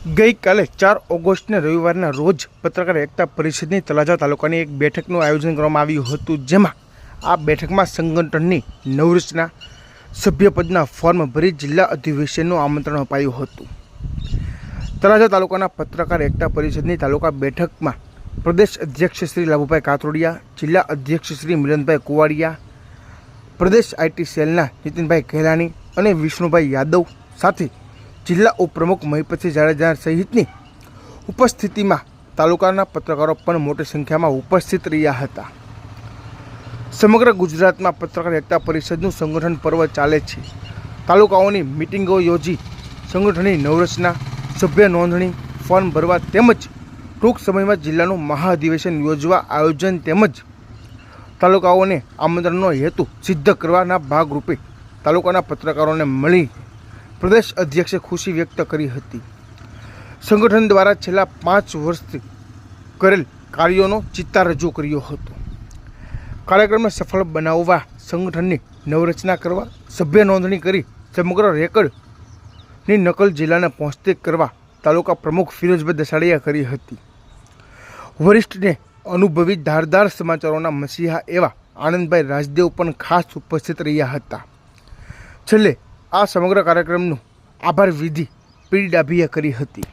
ગઈકાલે ચાર ઓગસ્ટને રવિવારના રોજ પત્રકાર એકતા પરિષદની તળાજા તાલુકાની એક બેઠકનું આયોજન કરવામાં આવ્યું હતું, જેમાં આ બેઠકમાં સંગઠનની નવરચના સભ્યપદના ફોર્મ ભરી જિલ્લા અધિવેશનનું આમંત્રણ અપાયું હતું. તળાજા તાલુકાના પત્રકાર એકતા પરિષદની તાલુકા બેઠકમાં પ્રદેશ અધ્યક્ષ શ્રી લાભુભાઈ કાતરોડિયા, જિલ્લા અધ્યક્ષ શ્રી મિલનભાઈ કુવાડિયા, પ્રદેશ આઈટી સેલના નીતિનભાઈ ઘેલાણી અને વિષ્ણુભાઈ યાદવ સાથે જિલ્લા ઉપપ્રમુખ મહિપતસિંહ જાડેજા સહિતની ઉપસ્થિતિમાં તાલુકાના પત્રકારો પણ મોટી સંખ્યામાં ઉપસ્થિત રહ્યા હતા. સમગ્ર ગુજરાતમાં પત્રકાર એકતા પરિષદનું સંગઠન પર્વ ચાલે છે. તાલુકાઓની મિટિંગો યોજી સંગઠનની નવરચના, સભ્ય નોંધણી, ફોર્મ ભરવા તેમજ ટૂંક સમયમાં જિલ્લાનું મહાઅધિવેશન યોજવા આયોજન તેમજ તાલુકાઓને આમંત્રણનો હેતુ સિદ્ધ કરવાના ભાગરૂપે તાલુકાના પત્રકારોને મળી પ્રદેશ અધ્યક્ષે ખુશી વ્યક્ત કરી હતી. સંગઠન દ્વારા છેલ્લા પાંચ વર્ષથી કરેલ કાર્યોનો ચિત્તા રજૂ કર્યો હતો. કાર્યક્રમને સફળ બનાવવા, સંગઠનની નવરચના કરવા, સભ્ય નોંધણી કરી, સમગ્ર રેકર્ડની નકલ જિલ્લાને પહોંચતી કરવા તાલુકા પ્રમુખ ફિરોજભાઈ દસાડિયા કરી હતી. વરિષ્ઠને અનુભવી ધારદાર સમાચારોના મસીહા એવા આનંદભાઈ રાજદેવ પણ ખાસ ઉપસ્થિત રહ્યા હતા. છેલ્લે આ સમગ્ર કાર્યક્રમનું આભાર વિધિ પીડી ડાભીએ કરી હતી.